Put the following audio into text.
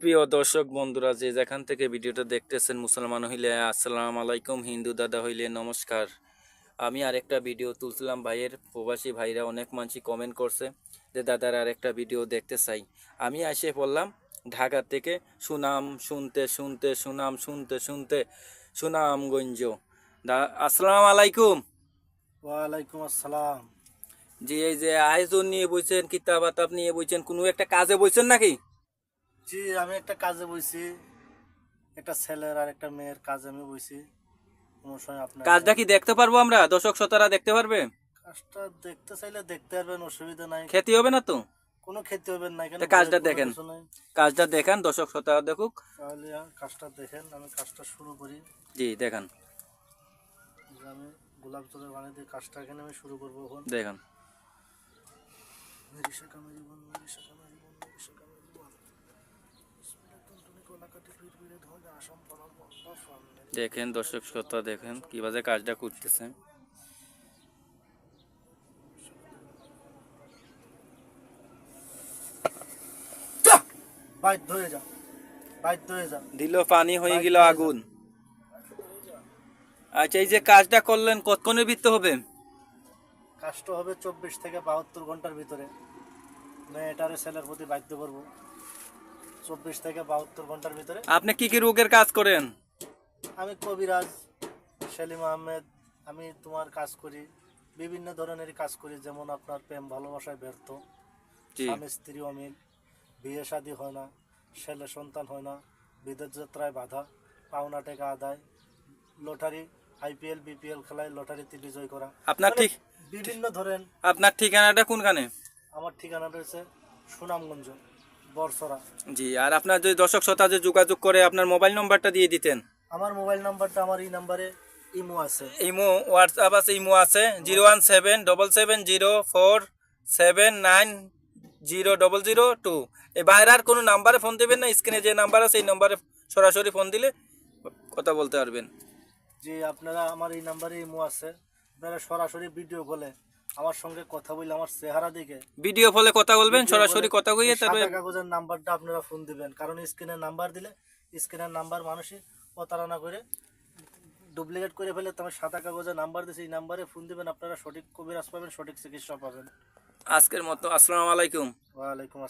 প্রিয় দর্শক বন্ধুরা যে যেখান থেকে ভিডিওটা দেখতেছেন মুসলমান হইলে আসসালাম আলাইকুম হিন্দু দাদা হইলে নমস্কার। আমি আরেকটা ভিডিও তুলছিলাম ভাইয়ের প্রবাসী ভাইরা অনেক মানুষই কমেন্ট করছে যে দাদার আরেকটা ভিডিও দেখতে চাই। আমি এসে বললাম ঢাকা থেকে সুনাম শুনতে শুনতে সুনাম শুনতে শুনতে সুনামগঞ্জ। দা আসসালাম আলাইকুম। ওয়ালাইকুম আসসালাম। জি এই যে আয়োজন নিয়ে বলছেন কিতাব আতাব নিয়ে বলছেন কোনো একটা কাজে বলছেন নাকি? জি আমি একটা কাজে বইছি। একটা ছেলের আর একটা মেয়ের কাজে আমি বইছি। কোনো সময় আপনার কাজটা কি দেখতে পারব আমরা? দর্শক শ্রোতারা দেখতে পারবে? কাজটা দেখতে চাইলে দেখতে পারবেন অসুবিধা নাই। ক্ষতি হবে না তো? কোনো ক্ষতি হবে না তা কাজটা দেখেন। কাজটা দেখান দর্শক শ্রোতারা দেখুক। তাহলে কাজটা দেখেন আমি কাজটা শুরু করি। জি দেখান। আমি গোলাপ জলের বানিয়ে দিয়ে কাজটা এখানে আমি শুরু করব এখন। দেখান। মেরি শাখা মেরি বোন মেরি শাখা মেরি বোন মেরি শাখা দেখেন দর্শক শ্রোতা দেখেন কীভাবে কাজটা করতেছে। যা! বাইর ধরে যা বাইর ধরে যা। দিল পানি হয়ে গেল আগুন। আচ্ছা এই যে কাজটা করলেন কতক্ষণের ভিত্তি হবে? কাজটা হবে চব্বিশ থেকে বাহাত্তর ঘণ্টার ভিতরে। মেয়েটারে ছেলের প্রতি বাধ্য করব। চব্বিশ থেকে বাহাত্তর ঘণ্টার ভিতরে। আপনি কি কি রোগের কাজ করেন? আমি কবিরাজ সেলিম আহমেদ আমি তোমার কাজ করি বিভিন্ন ধরনের কাজ করি যেমন আপনার প্রেম ভালোবাসায় ব্যর্থ স্বামী স্ত্রী অমিল বিয়ে শাদী হয় না ছেলে সন্তান হয় না বিদেশ যাত্রায় বাধা পাওনা টাকা আদায় লটারি আইপিএল বিপিএল খেলায় লটারিতে বিজয় করা। আপনার ঠিক বিভিন্ন ধরেন আপনার ঠিকানাটা কোনখানে? আমার ঠিকানা রয়েছে সুনামগঞ্জ। বরসরা। জি আর আপনার যদি দর্শক শ্রোতা যে যোগাযোগ করে আপনার মোবাইল নম্বরটা দিয়ে দিতেন। আমার মোবাইল নাম্বারটা আমার এই নাম্বারে ইমো আছে। ইমো হোয়াটসঅ্যাপ আছে ইমো আছে zero one seven double seven zero four seven nine zero double zero two. এই বাইরে আর কোনো নাম্বারে ফোন দেবেন না স্ক্রিনে যে নাম্বার আছে এই নাম্বারে সরাসরি ফোন দিলে কথা বলতে পারবেন। যে আপনারা আমার এই নাম্বারে ইমো আছে। আপনারা সরাসরি ভিডিও কলে আমার সঙ্গে কথা বলে আমার চেহারা দেখে ভিডিও ফলে কথা বলবেন সরাসরি কথা কইয়ে তারপরে কাগজের নাম্বারটা আপনারা ফোন দিবেন। কারণ স্ক্রিনের নাম্বার দিলে স্ক্রিনের নাম্বার মানুষই প্রতারণা করে ডুপ্লিকেট করে ফেলে। তোমার সাদা কাগজের নাম্বার দিয়েছে এই নাম্বারে ফোন দিবেন আপনারা সঠিক কবিরাজ পাবেন সঠিক চিকিৎসা পাবেন। আজকের মতো আসসালামু আলাইকুম। ওয়ালাইকুম